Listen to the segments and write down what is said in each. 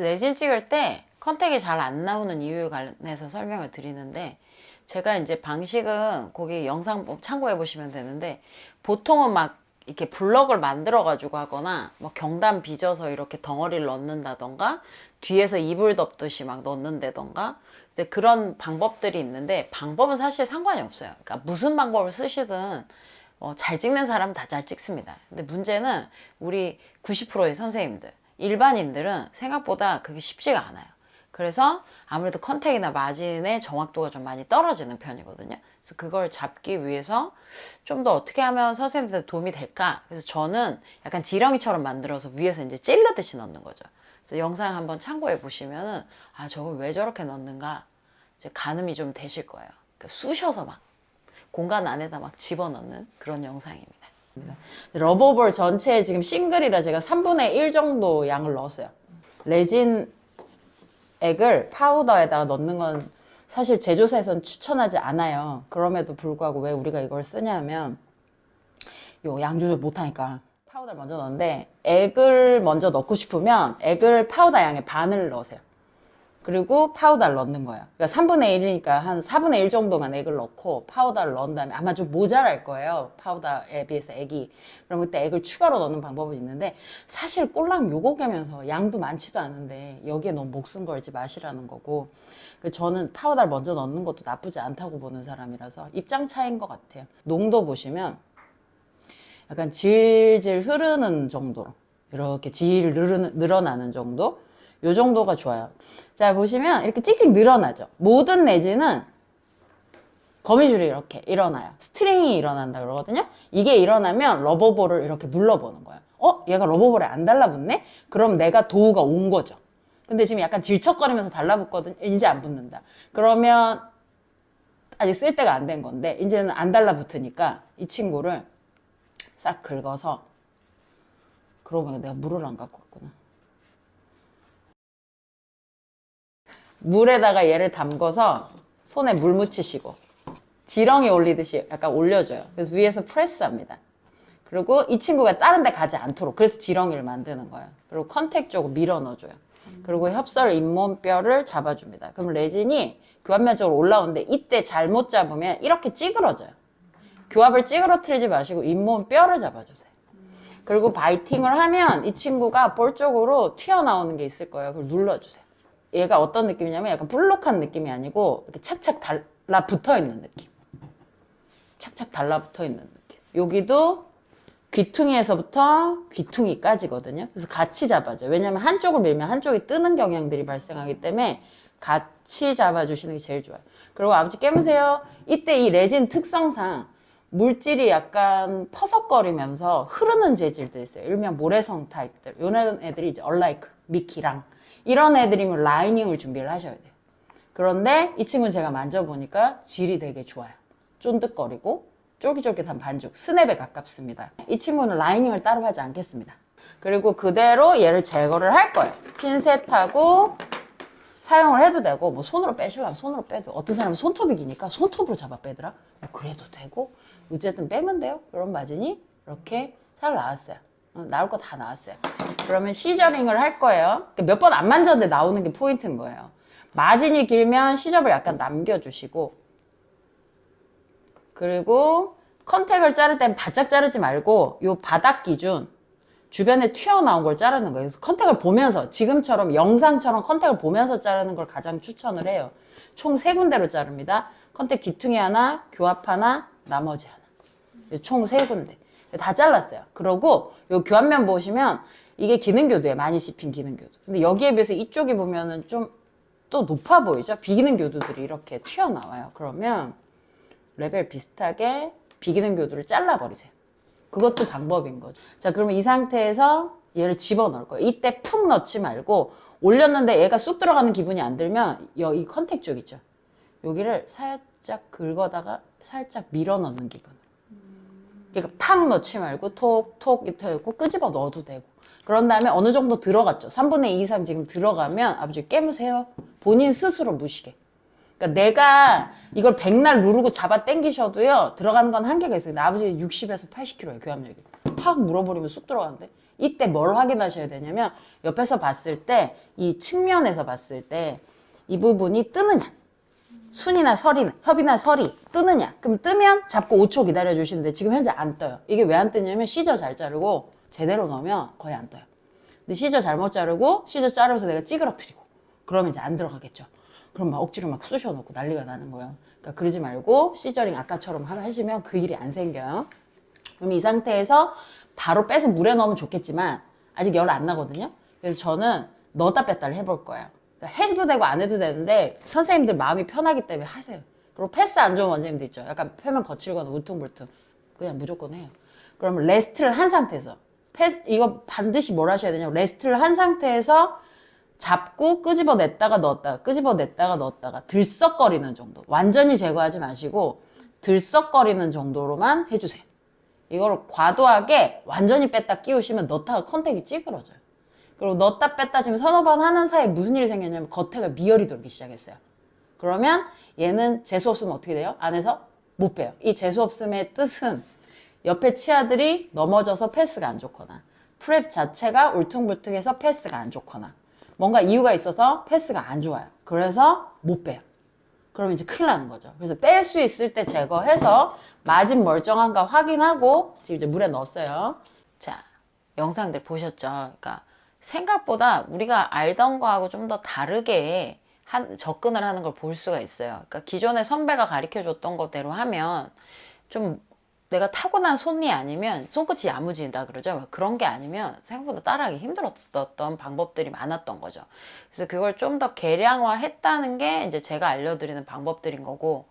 내신 찍을 때 컨택이 잘 안 나오는 이유에 관해서 설명을 드리는데 제가 이제 방식은 거기 영상 참고해 보시면 되는데 보통은 막 이렇게 블럭을 만들어 가지고 하거나 뭐 경단 빚어서 이렇게 덩어리를 넣는다던가 뒤에서 이불 덮듯이 막 넣는다던가 근데 그런 방법들이 있는데 방법은 사실 상관이 없어요. 그러니까 무슨 방법을 쓰시든 어, 잘 찍는 사람은 다잘 찍습니다. 근데 문제는 우리 90%의 선생님들, 일반인들은 생각보다 그게 쉽지가 않아요. 그래서 아무래도 컨택이나 마진의 정확도가 좀 많이 떨어지는 편이거든요. 그래서 그걸 잡기 위해서 좀 더 어떻게 하면 선생님한테 도움이 될까? 그래서 저는 약간 지렁이처럼 만들어서 위에서 이제 찔르듯이 넣는 거죠. 그래서 영상 한번 참고해 보시면은 아 저걸 왜 저렇게 넣는가 이제 가늠이 좀 되실 거예요. 그러니까 쑤셔서 막 공간 안에다 막 집어넣는 그런 영상입니다. 러버볼 전체에 지금 싱글이라 제가 3분의 1 정도 양을 넣었어요. 레진 액을 파우더에다가 넣는 건 사실 제조사에선 추천하지 않아요. 그럼에도 불구하고 왜 우리가 이걸 쓰냐면 요양 조절 못하니까 파우더를 먼저 넣는데 액을 먼저 넣고 싶으면 액을 파우더 양의 반을 넣으세요. 그리고 파우더를 넣는 거예요. 그러니까 3분의 1이니까 한 4분의 1 정도만 액을 넣고 파우더를 넣은 다음에 아마 좀 모자랄 거예요. 파우더에 비해서 액이. 그럼 그때 액을 추가로 넣는 방법은 있는데 사실 꼴랑 요거 깨면서 양도 많지도 않은데 여기에 너무 목숨 걸지 마시라는 거고 그 저는 파우더를 먼저 넣는 것도 나쁘지 않다고 보는 사람이라서 입장 차이인 것 같아요. 농도 보시면 약간 질질 흐르는 정도로 이렇게 질 늘어나는, 늘어나는 정도 요 정도가 좋아요. 자 보시면 이렇게 찍찍 늘어나죠. 모든 내지는 거미줄이 이렇게 일어나요. 스트링이 일어난다 그러거든요. 이게 일어나면 러버볼을 이렇게 눌러보는 거예요. 어? 얘가 러버볼에 안 달라붙네? 그럼 내가 도우가 온 거죠. 근데 지금 약간 질척거리면서 달라붙거든요. 이제 안 붙는다. 그러면 아직 쓸 때가 안 된 건데 이제는 안 달라붙으니까 이 친구를 싹 긁어서 그러고 보니까 내가 물을 안 갖고 왔구나. 물에다가 얘를 담궈서 손에 물 묻히시고 지렁이 올리듯이 약간 올려줘요. 그래서 위에서 프레스합니다. 그리고 이 친구가 다른 데 가지 않도록 그래서 지렁이를 만드는 거예요. 그리고 컨택 쪽으로 밀어 넣어줘요. 그리고 협설 잇몸뼈를 잡아줍니다. 그럼 레진이 교합면 쪽으로 올라오는데 이때 잘못 잡으면 이렇게 찌그러져요. 교합을 찌그러뜨리지 마시고 잇몸뼈를 잡아주세요. 그리고 바이팅을 하면 이 친구가 볼 쪽으로 튀어나오는 게 있을 거예요. 그걸 눌러주세요. 얘가 어떤 느낌이냐면 약간 불룩한 느낌이 아니고 이렇게 착착 달라붙어 있는 느낌. 착착 달라붙어 있는 느낌. 여기도 귀퉁이에서부터 귀퉁이까지거든요. 그래서 같이 잡아줘요. 왜냐면 한쪽을 밀면 한쪽이 뜨는 경향들이 발생하기 때문에 같이 잡아주시는 게 제일 좋아요. 그리고 아버지 깨무세요. 이때 이 레진 특성상 물질이 약간 퍼석거리면서 흐르는 재질도 있어요. 일명 모래성 타입들. 요런 애들이 이제 얼라이크, 미키랑 이런 애들이면 라이닝을 준비를 하셔야 돼요. 그런데 이 친구는 제가 만져보니까 질이 되게 좋아요. 쫀득거리고 쫄깃쫄깃한 반죽, 스냅에 가깝습니다. 이 친구는 라이닝을 따로 하지 않겠습니다. 그리고 그대로 얘를 제거를 할 거예요. 핀셋하고 사용을 해도 되고 뭐 손으로 빼시려면 손으로 빼도 어떤 사람은 손톱이 기니까 손톱으로 잡아 빼더라. 뭐 그래도 되고 어쨌든 빼면 돼요. 그런 마진이 이렇게 잘 나왔어요. 어, 나올 거 다 나왔어요. 그러면 시저링을 할 거예요. 몇 번 안 만졌는데 나오는 게 포인트인 거예요. 마진이 길면 시접을 약간 남겨주시고 그리고 컨택을 자를 땐 바짝 자르지 말고 요 바닥 기준 주변에 튀어나온 걸 자르는 거예요. 그래서 컨택을 보면서 지금처럼 영상처럼 컨택을 보면서 자르는 걸 가장 추천을 해요. 총 세 군데로 자릅니다. 컨택 기퉁이 하나, 교합 하나, 나머지 하나. 총 세 군데. 다 잘랐어요. 그러고 요 교합면 보시면 이게 기능교도예요. 많이 씹힌 기능교도. 근데 여기에 비해서 이쪽에 보면은 좀 또 높아 보이죠? 비기능교도들이 이렇게 튀어나와요. 그러면 레벨 비슷하게 비기능교도를 잘라버리세요. 그것도 방법인 거죠. 자, 그러면 이 상태에서 얘를 집어넣을 거예요. 이때 푹 넣지 말고 올렸는데 얘가 쑥 들어가는 기분이 안 들면 여기 컨택 쪽 있죠. 여기를 살짝 긁어다가 살짝 밀어 넣는 기분. 그러니까 팍 넣지 말고 톡톡 이렇게 넣고 끄집어 넣어도 되고 그런 다음에 어느 정도 들어갔죠. 3분의 2 이상 지금 들어가면 아버지 깨무세요. 본인 스스로 무시게 그러니까 내가 이걸 백날 누르고 잡아 당기셔도요 들어가는 건 한계가 있어요. 아버지 60에서 80kg예요 교합력이. 탁 물어버리면 쑥 들어가는데. 이때 뭘 확인하셔야 되냐면 옆에서 봤을 때 이 측면에서 봤을 때 이 부분이 뜨느냐. 순이나 설이, 협이나 설이 뜨느냐. 그럼 뜨면 잡고 5초 기다려 주시는데 지금 현재 안 떠요. 이게 왜 안 뜨냐면 시저 잘 자르고 제대로 넣으면 거의 안 떠요 근데 시저 잘못 자르고 시저 자르면서 내가 찌그러뜨리고 그러면 이제 안 들어가겠죠 그럼 막 억지로 막 쑤셔 놓고 난리가 나는 거예요 그러니까 그러지 말고 시저링 아까처럼 하시면 그 일이 안 생겨요 그럼 이 상태에서 바로 빼서 물에 넣으면 좋겠지만 아직 열 안 나거든요. 그래서 저는 넣었다 뺐다를 해볼 거예요. 그러니까 해도 되고 안 해도 되는데 선생님들 마음이 편하기 때문에 하세요. 그리고 패스 안 좋은 원장님들 있죠. 약간 표면 거칠거나 울퉁불퉁 그냥 무조건 해요. 그러면 레스트를 한 상태에서 패스, 이거 반드시 뭘 하셔야 되냐면 레스트를 한 상태에서 잡고 끄집어냈다가 넣었다가 끄집어냈다가 넣었다가 들썩거리는 정도 완전히 제거하지 마시고 들썩거리는 정도로만 해주세요. 이걸 과도하게 완전히 뺐다 끼우시면 넣다가 컨택이 찌그러져요. 그리고 넣었다 뺐다 지금 서너 번 하는 사이에 무슨 일이 생겼냐면 겉에가 미열이 돌기 시작했어요. 그러면 얘는 재수 없으면 어떻게 돼요? 안에서 못 빼요. 이 재수 없음의 뜻은 옆에 치아들이 넘어져서 패스가 안 좋거나 프랩 자체가 울퉁불퉁해서 패스가 안 좋거나 뭔가 이유가 있어서 패스가 안 좋아요. 그래서 못 빼요. 그러면 이제 큰일 나는 거죠. 그래서 뺄 수 있을 때 제거해서 맞은 멀쩡한가 확인하고 지금 이제 물에 넣었어요. 자, 영상들 보셨죠? 그러니까 생각보다 우리가 알던 거하고 좀 더 다르게 한, 접근을 하는 걸 볼 수가 있어요. 그러니까 기존에 선배가 가르쳐 줬던 거대로 하면 좀 내가 타고난 손이 아니면 손끝이 야무진다 그러죠. 그런 게 아니면 생각보다 따라하기 힘들었던 방법들이 많았던 거죠. 그래서 그걸 좀 더 개량화 했다는 게 이제 제가 알려드리는 방법들인 거고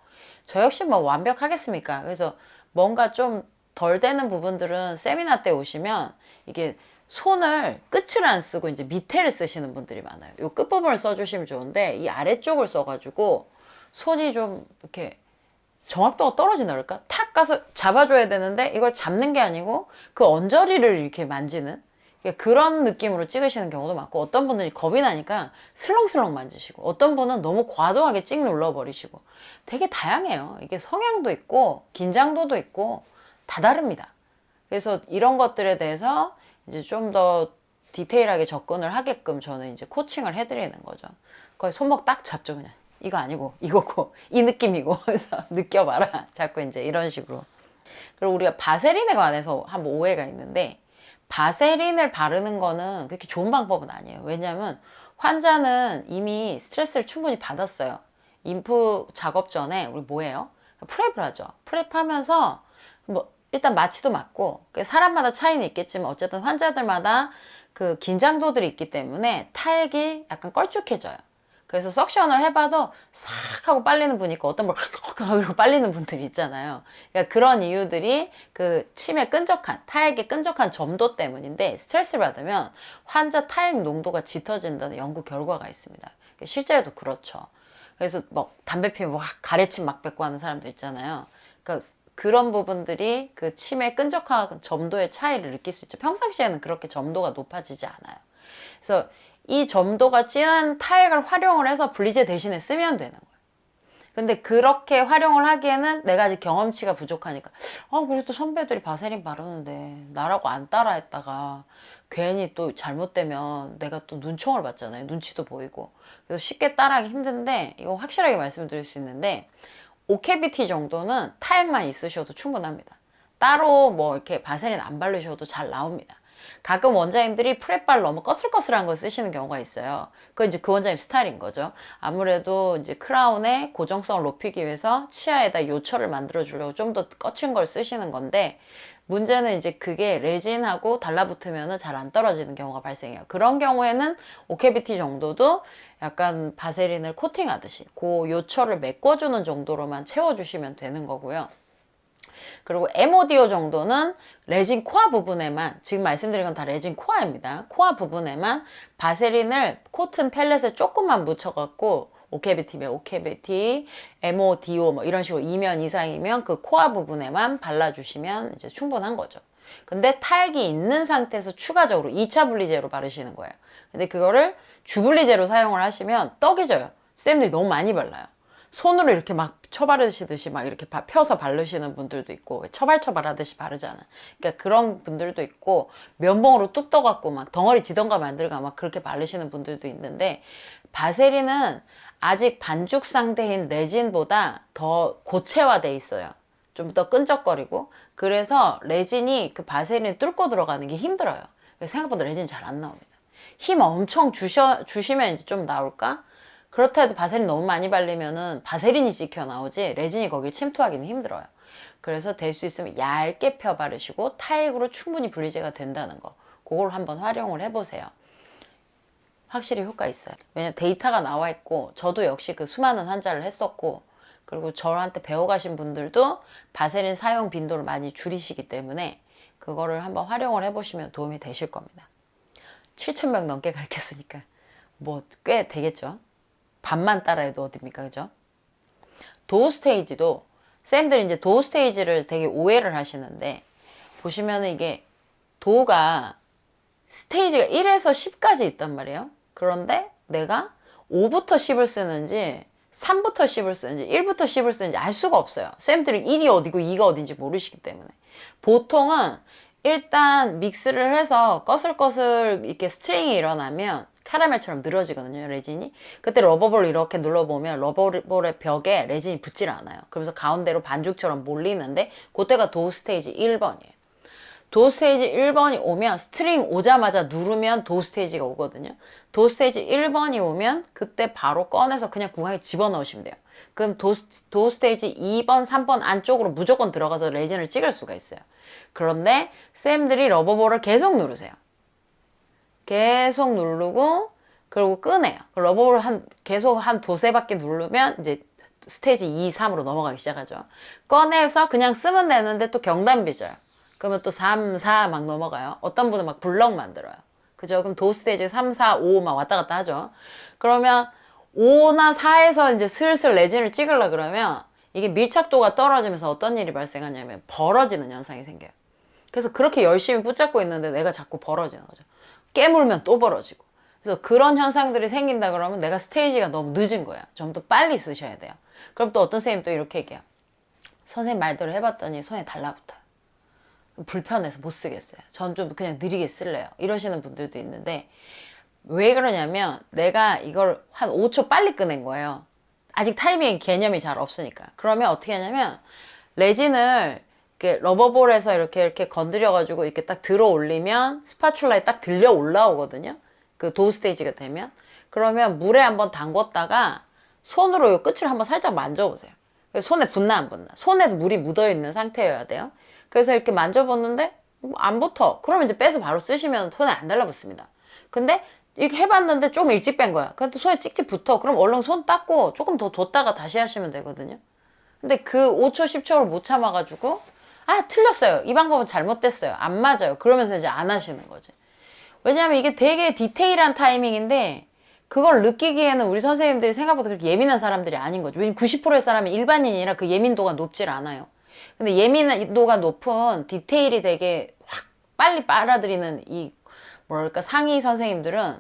저 역시 뭐 완벽하겠습니까? 그래서 뭔가 좀 덜 되는 부분들은 세미나 때 오시면 이게 손을 끝을 안 쓰고 이제 밑에를 쓰시는 분들이 많아요. 이 끝부분을 써주시면 좋은데 이 아래쪽을 써가지고 손이 좀 이렇게 정확도가 떨어지나 그럴까? 탁 가서 잡아줘야 되는데 이걸 잡는 게 아니고 그 언저리를 이렇게 만지는 그런 느낌으로 찍으시는 경우도 많고 어떤 분들이 겁이 나니까 슬렁슬렁 만지시고 어떤 분은 너무 과도하게 찍 눌러버리시고 되게 다양해요. 이게 성향도 있고 긴장도도 있고 다 다릅니다. 그래서 이런 것들에 대해서 이제 좀 더 디테일하게 접근을 하게끔 저는 이제 코칭을 해드리는 거죠. 거의 손목 딱 잡죠 그냥. 이거 아니고 이거고 이 느낌이고 그래서 느껴봐라. 자꾸 이제 이런 식으로. 그리고 우리가 바세린에 관해서 한번 오해가 있는데 바세린을 바르는 거는 그렇게 좋은 방법은 아니에요. 왜냐하면 환자는 이미 스트레스를 충분히 받았어요. 인프 작업 전에 우리 뭐예요? 프랩을 하죠. 프랩 하면서 뭐 일단 마취도 맞고 그 사람마다 차이는 있겠지만 어쨌든 환자들마다 그 긴장도들이 있기 때문에 타액이 약간 껄쭉해져요 그래서 석션을 해봐도 싹 하고 빨리는 분이 있고 어떤 걸 하고 빨리는 분들이 있잖아요. 그러니까 그런 이유들이 그 침의 끈적한, 타액의 끈적한 점도 때문인데 스트레스를 받으면 환자 타액 농도가 짙어진다는 연구 결과가 있습니다. 그러니까 실제로도 그렇죠. 그래서 뭐 담배 피우면 막 가래침 막 뱉고 하는 사람들 있잖아요. 그러니까 그런 부분들이 그 침의 끈적한 점도의 차이를 느낄 수 있죠. 평상시에는 그렇게 점도가 높아지지 않아요. 그래서 이 점도가 진한 타액을 활용을 해서 분리제 대신에 쓰면 되는 거예요. 근데 그렇게 활용을 하기에는 내가 아직 경험치가 부족하니까 아 그래도 선배들이 바세린 바르는데 나라고 안 따라 했다가 괜히 또 잘못되면 내가 또 눈총을 받잖아요. 눈치도 보이고. 그래서 쉽게 따라하기 힘든데 이거 확실하게 말씀드릴 수 있는데 OKBT 정도는 타액만 있으셔도 충분합니다. 따로 뭐 이렇게 바세린 안 바르셔도 잘 나옵니다. 가끔 원장님들이 프랩발 너무 거슬거슬한 걸 쓰시는 경우가 있어요. 그건 이제 그 원장님 스타일인 거죠. 아무래도 이제 크라운의 고정성을 높이기 위해서 치아에다 요철을 만들어 주려고 좀 더 거친 걸 쓰시는 건데 문제는 이제 그게 레진하고 달라붙으면 잘 안 떨어지는 경우가 발생해요. 그런 경우에는 오케비티 정도도 약간 바세린을 코팅하듯이 그 요철을 메꿔주는 정도로만 채워주시면 되는 거고요. 그리고 에모디오 정도는 레진 코아 부분에만 지금 말씀드린 건 다 레진 코아입니다. 코아 부분에만 바세린을 코튼 펠렛에 조금만 묻혀갖고 오케비티면 오케비티, 에모디오 뭐 이런 식으로 2면 이상이면 그 코아 부분에만 발라주시면 이제 충분한 거죠. 근데 타액이 있는 상태에서 추가적으로 2차 분리제로 바르시는 거예요. 근데 그거를 주분리제로 사용을 하시면 떡이 져요. 쌤들이 너무 많이 발라요. 손으로 이렇게 막 쳐바르시듯이 막 이렇게 바- 펴서 바르시는 분들도 있고 처발처발 하듯이 바르잖아. 그러니까 그런 분들도 있고 면봉으로 뚝 떠갖고 막 덩어리 지던가 만들가 막 그렇게 바르시는 분들도 있는데 바세린은 아직 반죽 상태인 레진보다 더 고체화돼 있어요. 좀 더 끈적거리고 그래서 레진이 그 바세린을 뚫고 들어가는 게 힘들어요. 생각보다 레진이 잘 안 나옵니다. 힘 엄청 주셔, 주시면 이제 좀 나올까? 그렇다 해도 바세린 너무 많이 바르면은 바세린이 찍혀 나오지 레진이 거길 침투하기는 힘들어요. 그래서 될 수 있으면 얇게 펴 바르시고 타액으로 충분히 분리제가 된다는 거. 그걸 한번 활용을 해보세요. 확실히 효과 있어요. 왜냐면 데이터가 나와 있고 저도 역시 그 수많은 환자를 했었고 그리고 저한테 배워가신 분들도 바세린 사용 빈도를 많이 줄이시기 때문에 그거를 한번 활용을 해보시면 도움이 되실 겁니다. 7,000명 넘게 가르쳤으니까 뭐 꽤 되겠죠. 반만 따라해도 어딥니까, 그죠? 도우 스테이지도 쌤들이 이제 도우 스테이지를 되게 오해를 하시는데 보시면은 이게 도우가 스테이지가 1에서 10까지 있단 말이에요. 그런데 내가 5부터 10을 쓰는지 3부터 10을 쓰는지 1부터 10을 쓰는지 알 수가 없어요. 쌤들이 1이 어디고 2가 어딘지 모르시기 때문에. 보통은 일단 믹스를 해서 꺼슬꺼슬 이렇게 스트링이 일어나면 카라멜처럼 늘어지거든요, 레진이. 그때 러버볼 이렇게 눌러보면 러버볼의 벽에 레진이 붙질 않아요. 그러면서 가운데로 반죽처럼 몰리는데 그때가 도우 스테이지 1번이에요. 도 스테이지 1번이 오면 스트링 오자마자 누르면 도 스테이지가 오거든요. 도 스테이지 1번이 오면 그때 바로 꺼내서 그냥 구강에 집어넣으시면 돼요. 그럼 도, 스- 도 스테이지 2번, 3번 안쪽으로 무조건 들어가서 레진을 찍을 수가 있어요. 그런데 쌤들이 러버볼을 계속 누르세요. 계속 누르고 그리고 끄내요. 그 러버볼 한 계속 한 두세 바퀴 누르면 이제 스테이지 2, 3으로 넘어가기 시작하죠. 꺼내서 그냥 쓰면 되는데 또 경단 빚어요. 그러면 또 3, 4 막 넘어가요. 어떤 분은 막 블럭 만들어요. 그죠? 그럼 도 스테이지 3, 4, 5 막 왔다 갔다 하죠. 그러면 5나 4에서 이제 슬슬 레진을 찍으려 그러면 이게 밀착도가 떨어지면서 어떤 일이 발생하냐면 벌어지는 현상이 생겨요. 그래서 그렇게 열심히 붙잡고 있는데 내가 자꾸 벌어지는 거죠. 깨물면 또 벌어지고. 그래서 그런 현상들이 생긴다 그러면 내가 스테이지가 너무 늦은 거야. 좀 더 빨리 쓰셔야 돼요. 그럼 또 어떤 선생님 또 이렇게 얘기해요. 선생님 말대로 해봤더니 손에 달라붙어요. 불편해서 못 쓰겠어요. 전 좀 그냥 느리게 쓸래요. 이러시는 분들도 있는데 왜 그러냐면 내가 이걸 한 5초 빨리 꺼낸 거예요. 아직 타이밍 개념이 잘 없으니까. 그러면 어떻게 하냐면 레진을 이렇게 러버볼에서 이렇게 이렇게 건드려가지고 이렇게 딱 들어 올리면 스파츌라에 딱 들려 올라오거든요. 그 도우 스테이지가 되면. 그러면 물에 한번 담궜다가 손으로 이 끝을 한번 살짝 만져보세요. 손에 붙나 안 붙나. 손에도 물이 묻어 있는 상태여야 돼요. 그래서 이렇게 만져보는데 뭐안 붙어. 그러면 이제 빼서 바로 쓰시면 손에 안 달라붙습니다. 근데 이렇게 해봤는데 조금 일찍 뺀 거야. 또 손에 찍찍 붙어. 그럼 얼른 손 닦고 조금 더 뒀다가 다시 하시면 되거든요. 근데 그 5초, 10초를 못 참아가지고 아 틀렸어요. 이 방법은 잘못됐어요. 안 맞아요. 그러면서 이제 안 하시는 거지. 왜냐하면 이게 되게 디테일한 타이밍인데 그걸 느끼기에는 우리 선생님들이 생각보다 그렇게 예민한 사람들이 아닌 거죠. 왜냐면 90%의 사람이 일반인이라 그 예민도가 높질 않아요. 근데 예민도가 높은 디테일이 되게 확 빨리 빨아들이는 이 뭐랄까 상위 선생님들은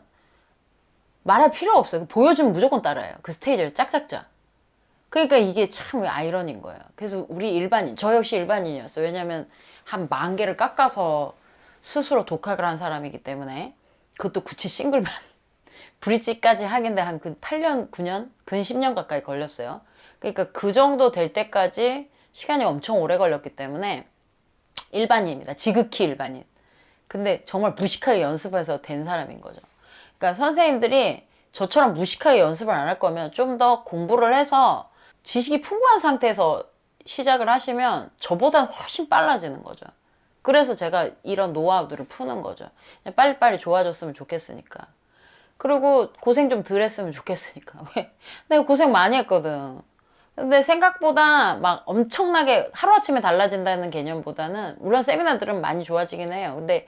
말할 필요 없어요. 보여주면 무조건 따라해요. 그 스테이지를 짝짝짝. 그러니까 이게 참 아이러니인 거예요. 그래서 우리 일반인, 저 역시 일반인이었어요. 왜냐면 한 만 개를 깎아서 스스로 독학을 한 사람이기 때문에 그것도 구치 싱글만 브릿지까지 하긴데 한그 8년, 9년, 근 10년 가까이 걸렸어요. 그러니까 그 정도 될 때까지 시간이 엄청 오래 걸렸기 때문에 일반인입니다. 지극히 일반인. 근데 정말 무식하게 연습해서 된 사람인 거죠. 그러니까 선생님들이 저처럼 무식하게 연습을 안 할 거면 좀 더 공부를 해서 지식이 풍부한 상태에서 시작을 하시면 저보다 훨씬 빨라지는 거죠. 그래서 제가 이런 노하우들을 푸는 거죠. 빨리빨리 좋아졌으면 좋겠으니까. 그리고 고생 좀 덜 했으면 좋겠으니까. 왜? 내가 고생 많이 했거든. 근데 생각보다 막 엄청나게 하루아침에 달라진다는 개념보다는 물론 세미나들은 많이 좋아지긴 해요. 근데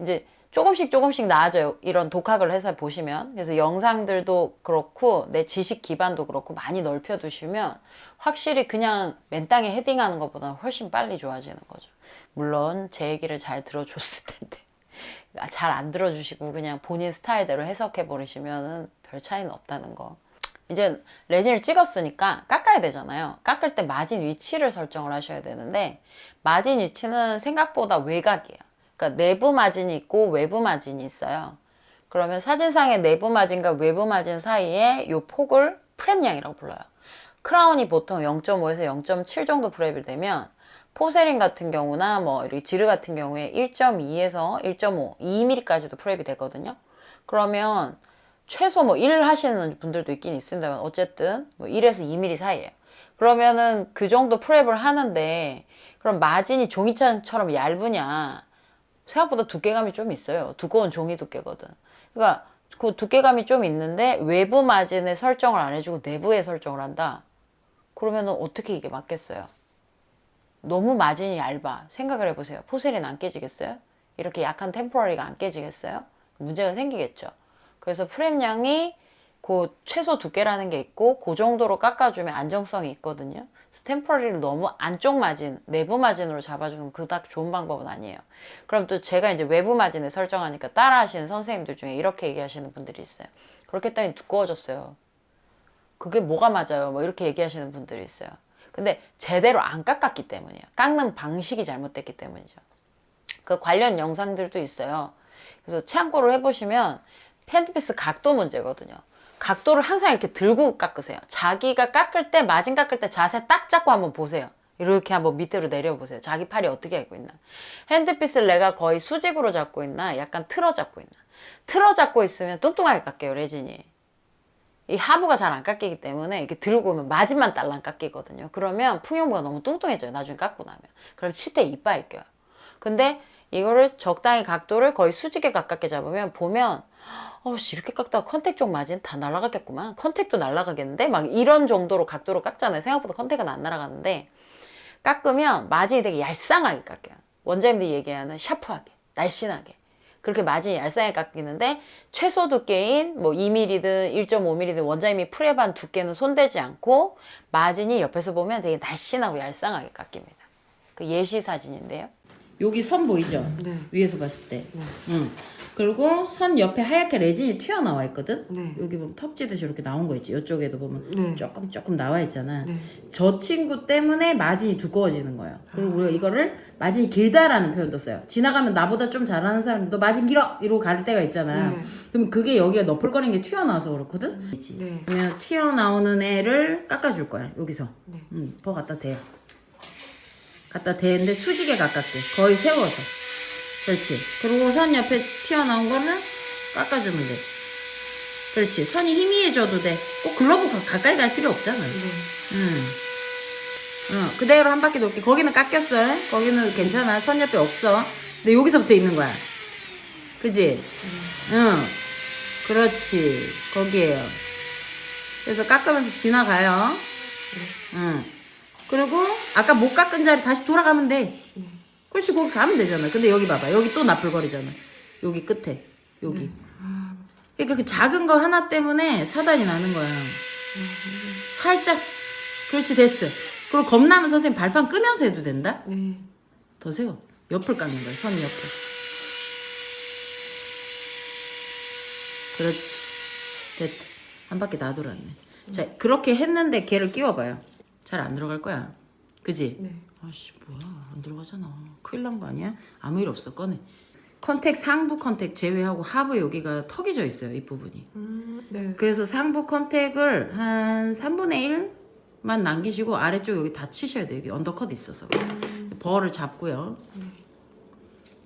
이제 조금씩 조금씩 나아져요. 이런 독학을 해서 보시면. 그래서 영상들도 그렇고 내 지식 기반도 그렇고 많이 넓혀 두시면 확실히 그냥 맨 땅에 헤딩하는 것보다 훨씬 빨리 좋아지는 거죠. 물론 제 얘기를 잘 들어줬을 텐데 잘 안 들어주시고 그냥 본인 스타일대로 해석해 버리시면은 별 차이는 없다는 거. 이제 레진을 찍었으니까 깎아야 되잖아요. 깎을 때 마진 위치를 설정을 하셔야 되는데 마진 위치는 생각보다 외곽이에요. 그러니까 내부 마진이 있고 외부 마진이 있어요. 그러면 사진상의 내부 마진과 외부 마진 사이에 이 폭을 프랩량이라고 불러요. 크라운이 보통 0.5에서 0.7 정도 프랩이 되면 포세린 같은 경우나 뭐 지르 같은 경우에 1.2에서 1.5, 2mm까지도 프랩이 되거든요. 그러면 최소 뭐 1 하시는 분들도 있긴 있습니다만 어쨌든 뭐 1에서 2mm 사이에요. 그러면은 그 정도 프랩을 하는데 그럼 마진이 종이처럼 얇으냐? 생각보다 두께감이 좀 있어요. 두꺼운 종이 두께거든. 그러니까 그 두께감이 좀 있는데 외부 마진에 설정을 안 해주고 내부에 설정을 한다. 그러면은 어떻게 이게 맞겠어요? 너무 마진이 얇아. 생각을 해보세요. 포세린 안 깨지겠어요? 이렇게 약한 템포러리가 안 깨지겠어요? 문제가 생기겠죠. 그래서 프레임량이 그 최소 두께라는 게 있고 그 정도로 깎아주면 안정성이 있거든요. 템포러리를 너무 안쪽 마진, 내부 마진으로 잡아주는 그닥 좋은 방법은 아니에요. 그럼 또 제가 이제 외부 마진을 설정하니까 따라 하시는 선생님들 중에 이렇게 얘기하시는 분들이 있어요. 그렇게 했더니 두꺼워졌어요. 그게 뭐가 맞아요? 뭐 이렇게 얘기하시는 분들이 있어요. 근데 제대로 안 깎았기 때문이에요. 깎는 방식이 잘못됐기 때문이죠. 그 관련 영상들도 있어요. 그래서 참고를 해보시면 팬트피스 각도 문제거든요. 각도를 항상 이렇게 들고 깎으세요. 자기가 깎을 때, 마진 깎을 때 자세 딱 잡고 한번 보세요. 이렇게 한번 밑으로 내려보세요. 자기 팔이 어떻게 하고 있나. 핸드피스를 내가 거의 수직으로 잡고 있나, 약간 틀어 잡고 있나. 틀어 잡고 있으면 뚱뚱하게 깎여요, 레진이. 이 하부가 잘 안 깎이기 때문에 이렇게 들고 오면 마진만 딸랑 깎이거든요. 그러면 풍용부가 너무 뚱뚱해져요. 나중에 깎고 나면. 그럼 치대 이빨 껴요. 근데 이거를 적당히 각도를 거의 수직에 가깝게 잡으면 보면 어씨 이렇게 깎다가 컨택 쪽 마진 다 날아가겠구만. 컨택도 날아가겠는데 막 이런 정도로 각도로 깎잖아요. 생각보다 컨택은 안 날아가는데 깎으면 마진이 되게 얄쌍하게 깎여요. 원장님들이 얘기하는 샤프하게, 날씬하게. 그렇게 마진이 얄쌍하게 깎이는데 최소 두께인 뭐 2mm든 1.5mm든 원장님이 프랩한 두께는 손대지 않고 마진이 옆에서 보면 되게 날씬하고 얄쌍하게 깎입니다. 그 예시 사진인데요. 여기 선 보이죠? 네. 위에서 봤을 때. 네. 응. 그리고 선 옆에 하얗게 레진이 튀어나와 있거든? 네. 여기 보면 턱지듯이 이렇게 나온 거 있지. 이쪽에도 보면 네. 조금 조금 나와 있잖아. 네. 저 친구 때문에 마진이 두꺼워지는 거예요. 그리고 우리가 이거를 마진이 길다라는 표현도 써요. 지나가면 나보다 좀 잘하는 사람이 너 마진 길어! 이러고 갈 때가 있잖아. 네. 그럼 그게 여기가 너플거리는 게 튀어나와서 그렇거든? 네. 그러면 튀어나오는 애를 깎아줄 거야. 여기서. 네. 응, 더 갖다 대. 갖다 대는데 수직에 가깝게. 거의 세워서. 그렇지. 그리고 선 옆에 튀어나온 거는 깎아주면 돼. 그렇지. 선이 희미해져도 돼. 꼭 글러브 가- 가까이 갈 필요 없잖아. 네. 응. 어, 그대로 한 바퀴 돌게. 거기는 깎였어. 거기는 괜찮아. 선 옆에 없어. 근데 여기서부터 있는 거야. 그지? 응. 그렇지. 거기에요. 그래서 깎으면서 지나가요. 응. 그리고 아까 못 깎은 자리 다시 돌아가면 돼. 그렇지, 거기 가면 되잖아. 근데 여기 봐봐. 여기 또 나풀거리잖아. 여기 끝에. 여기. 그러니까 그 작은 거 하나 때문에 사단이 나는 거야. 살짝. 그렇지, 됐어. 그리고 겁나면 선생님 발판 끄면서 해도 된다? 네. 더 세워. 옆을 깎는 거야, 선 옆을. 그렇지. 됐다. 한 바퀴 다 돌았네. 자, 그렇게 했는데 걔를 끼워봐요. 잘 안 들어갈 거야. 그지? 네. 아씨, 뭐야. 안 들어가잖아. 큰일 난 거 아니야? 아무 일 없어. 꺼내. 컨택, 상부 컨택 제외하고 하부 여기가 턱이 져 있어요. 이 부분이. 음, 네. 그래서 상부 컨택을 한 3분의 1만 남기시고 아래쪽 여기 다 치셔야 돼요. 여기 언더컷 있어서. 벌을 잡고요.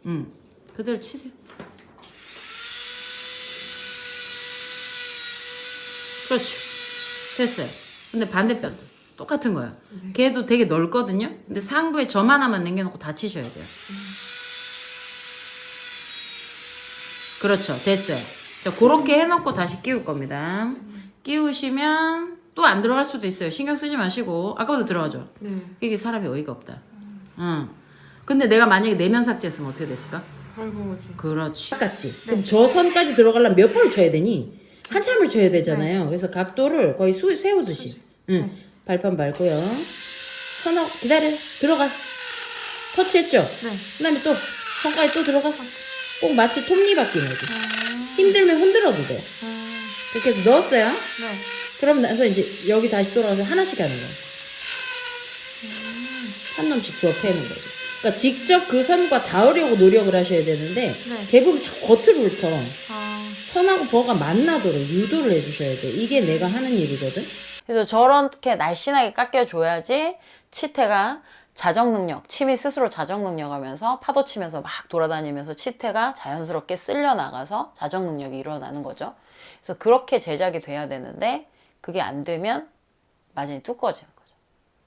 음. 그대로 치세요. 그렇죠. 됐어요. 근데 반대편도 똑같은 거야. 걔도 되게 넓거든요. 근데 상부에 점 하나만 남겨놓고 다 치셔야 돼요. 그렇죠. 됐어요. 자, 그렇게 해놓고 다시 끼울 겁니다. 끼우시면 또 안 들어갈 수도 있어요. 신경 쓰지 마시고. 아까부터 들어가죠. 네. 이게 사람이 어이가 없다. 응. 근데 내가 만약에 내면 삭제했으면 어떻게 됐을까? 그렇지. 똑같지. 그럼 저 선까지 들어가려면 몇 번을 쳐야 되니? 한참을 쳐야 되잖아요. 그래서 각도를 거의 수, 세우듯이. 응. 발판 밟고요. 선어 기다려. 들어가. 터치했죠? 네. 그 다음에 또 손까지 또 들어가. 꼭 마치 톱니바퀴 내지. 힘들면 흔들어도 돼. 아, 이렇게 해서 넣었어요. 네. 그럼 나서 이제 여기 다시 돌아가서 하나씩 하는 거야. 한 놈씩 주워 패는 거지. 그러니까 직접 그 선과 닿으려고 노력을 하셔야 되는데 네. 대부분 자꾸 겉으로 훑어. 아. 선하고 버가 만나도록 유도를 해주셔야 돼. 이게 내가 하는 일이거든. 그래서 저렇게 날씬하게 깎여줘야지 치태가 자정 능력, 침이 스스로 자정 능력하면서 파도 치면서 막 돌아다니면서 치태가 자연스럽게 쓸려 나가서 자정 능력이 일어나는 거죠. 그래서 그렇게 제작이 돼야 되는데 그게 안 되면 마진이 두꺼워지는 거죠.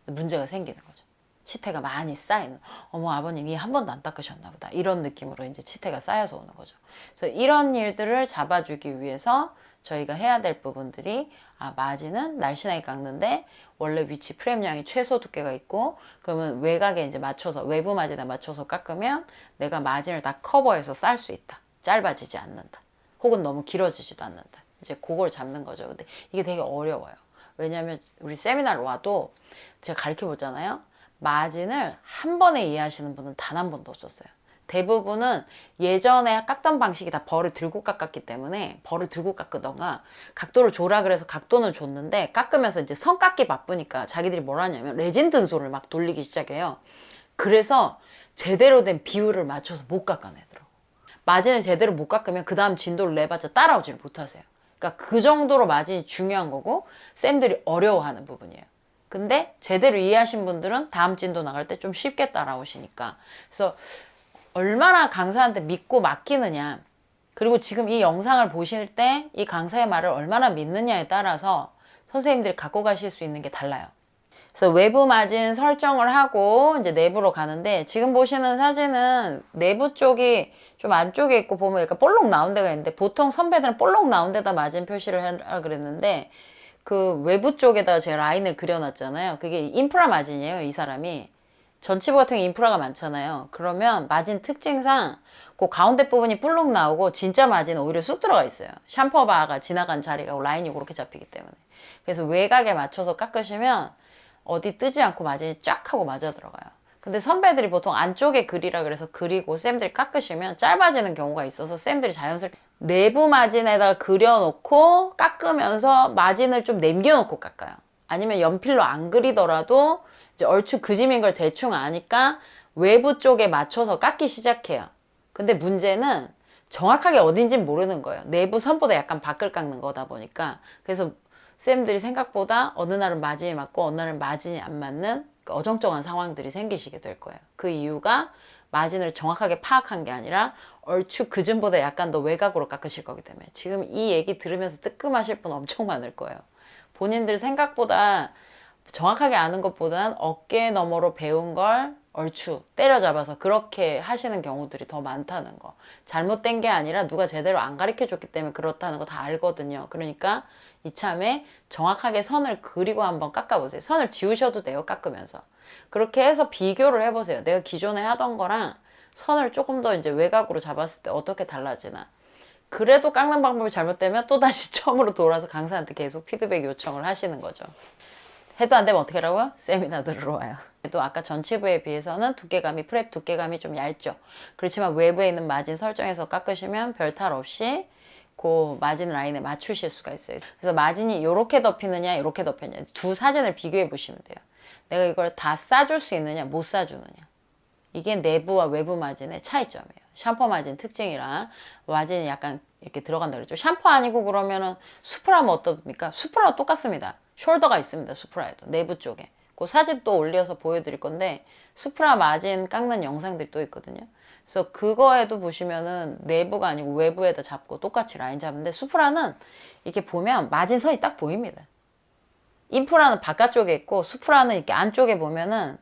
문제가 생기는 거죠. 치태가 많이 쌓이는 어머 아버님 이 한 번도 안 닦으셨나 보다 이런 느낌으로 이제 치태가 쌓여서 오는 거죠. 그래서 이런 일들을 잡아주기 위해서 저희가 해야 될 부분들이 아 마진은 날씬하게 깎는데 원래 위치 프레임량이 최소 두께가 있고 그러면 외곽에 이제 맞춰서 외부 마진에 맞춰서 깎으면 내가 마진을 다 커버해서 쌀 수 있다. 짧아지지 않는다. 혹은 너무 길어지지도 않는다. 이제 그걸 잡는 거죠. 근데 이게 되게 어려워요. 왜냐하면 우리 세미나를 와도 제가 가르쳐 보잖아요. 마진을 한 번에 이해하시는 분은 단 한 번도 없었어요 대부분은 예전에 깎던 방식이 다 벌을 들고 깎았기 때문에 벌을 들고 깎으던가 각도를 줘라 그래서 각도는 줬는데 깎으면서 이제 선 깎기 바쁘니까 자기들이 뭘 하냐면 레진 등소를 막 돌리기 시작해요. 그래서 제대로 된 비율을 맞춰서 못 깎아내더라고. 마진을 제대로 못 깎으면 그 다음 진도를 내봤자 따라오질 못하세요. 그러니까 그 정도로 마진이 중요한 거고 쌤들이 어려워하는 부분이에요. 근데 제대로 이해하신 분들은 다음 진도 나갈 때 좀 쉽게 따라오시니까 그래서 얼마나 강사한테 믿고 맡기느냐 그리고 지금 이 영상을 보실 때 이 강사의 말을 얼마나 믿느냐에 따라서 선생님들이 갖고 가실 수 있는 게 달라요. 그래서 외부 마진 설정을 하고 이제 내부로 가는데 지금 보시는 사진은 내부 쪽이 좀 안쪽에 있고 보면 약간 볼록 나온 데가 있는데 보통 선배들은 볼록 나온 데다 마진 표시를 하라 그랬는데 그 외부 쪽에다가 제가 라인을 그려놨잖아요. 그게 인프라 마진이에요, 이 사람이. 전치부 같은 게 인프라가 많잖아요. 그러면 마진 특징상 그 가운데 부분이 볼록 나오고 진짜 마진은 오히려 쑥 들어가 있어요. 샴퍼바가 지나간 자리가 라인이 그렇게 잡히기 때문에. 그래서 외곽에 맞춰서 깎으시면 어디 뜨지 않고 마진이 쫙 하고 맞아 들어가요. 근데 선배들이 보통 안쪽에 그리라 그래서 그리고 쌤들이 깎으시면 짧아지는 경우가 있어서 쌤들이 자연스럽게 내부 마진에다가 그려놓고 깎으면서 마진을 좀 남겨놓고 깎아요. 아니면 연필로 안 그리더라도 얼추 그 짐인 걸 대충 아니까 외부 쪽에 맞춰서 깎기 시작해요. 근데 문제는 정확하게 어딘지는 모르는 거예요. 내부 선보다 약간 밖을 깎는 거다 보니까. 그래서 쌤들이 생각보다 어느 날은 마진이 맞고 어느 날은 마진이 안 맞는 그 어정쩡한 상황들이 생기시게 될 거예요. 그 이유가 마진을 정확하게 파악한 게 아니라 얼추 그전보다 약간 더 외곽으로 깎으실 거기 때문에 지금 이 얘기 들으면서 뜨끔하실 분 엄청 많을 거예요. 본인들 생각보다 정확하게 아는 것보단 어깨 너머로 배운 걸 얼추 때려잡아서 그렇게 하시는 경우들이 더 많다는 거. 잘못된 게 아니라 누가 제대로 안 가르쳐 줬기 때문에 그렇다는 거 다 알거든요. 그러니까 이참에 정확하게 선을 그리고 한번 깎아보세요. 선을 지우셔도 돼요. 깎으면서. 그렇게 해서 비교를 해보세요. 내가 기존에 하던 거랑 선을 조금 더 이제 외곽으로 잡았을 때 어떻게 달라지나. 그래도 깎는 방법이 잘못되면 또다시 처음으로 돌아서 강사한테 계속 피드백 요청을 하시는 거죠. 해도 안 되면 어떻게 하라고요? 세미나 들으러 와요. 또 아까 전치부에 비해서는 두께감이 프랩 두께감이 좀 얇죠. 그렇지만 외부에 있는 마진 설정해서 깎으시면 별 탈 없이 그 마진 라인에 맞추실 수가 있어요. 그래서 마진이 이렇게 덮이느냐 이렇게 덮이느냐 두 사진을 비교해 보시면 돼요. 내가 이걸 다 싸줄 수 있느냐 못 싸주느냐. 이게 내부와 외부 마진의 차이점이에요. 샴푸 마진 특징이랑 마진이 약간 이렇게 들어간다 그랬죠. 샴푸 아니고 그러면은 수프라면 어떻습니까? 수프라와 똑같습니다. 숄더가 있습니다. 수프라에도 내부 쪽에. 그 사진 또 올려서 보여드릴 건데 수프라 마진 깎는 영상들이 또 있거든요. 그래서 그거에도 보시면은 내부가 아니고 외부에다 잡고 똑같이 라인 잡는데 수프라는 이렇게 보면 마진 선이 딱 보입니다. 인프라는 바깥쪽에 있고 수프라는 이렇게 안쪽에 보면은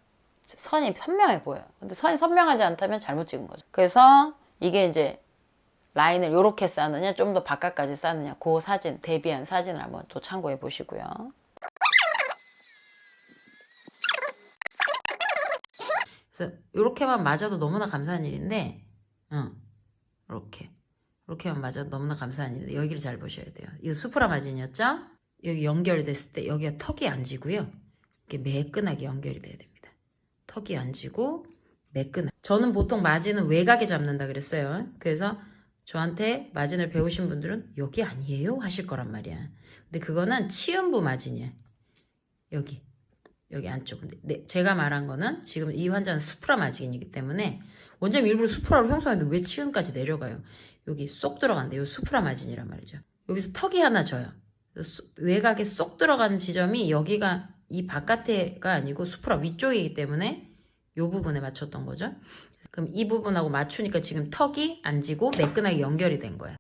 선이 선명해 보여요. 근데 선이 선명하지 않다면 잘못 찍은 거죠. 그래서 이게 이제 라인을 이렇게 싸느냐 좀 더 바깥까지 싸느냐 그 사진 대비한 사진을 한번 또 참고해 보시고요. 그래서 이렇게만 맞아도 너무나 감사한 일인데, 응, 이렇게 이렇게만 맞아도 너무나 감사한 일인데 여기를 잘 보셔야 돼요. 이거 수프라 마진이었죠? 여기 연결됐을 때 여기가 턱이 안 지고요. 이렇게 매끈하게 연결이 돼야 됩니다. 턱이 안 지고 매끈하. 저는 보통 마진은 외곽에 잡는다 그랬어요. 그래서 저한테 마진을 배우신 분들은 여기 아니에요 하실 거란 말이야. 근데 그거는 치음부 마진이야. 여기 여기 안쪽. 근데 네, 제가 말한 거는 지금 이 환자는 수프라 마진이기 때문에 원장님 일부러 수프라로 형성했는데 왜 치음까지 내려가요? 여기 쏙 들어간대. 요 수프라 마진이란 말이죠. 여기서 턱이 하나 져요. 외곽에 쏙 들어간 지점이 여기가 이 바깥에가 아니고 수프라 위쪽이기 때문에 요 부분에 맞췄던 거죠. 그럼 이 부분하고 맞추니까 지금 턱이 안 지고 매끈하게 연결이 된 거야.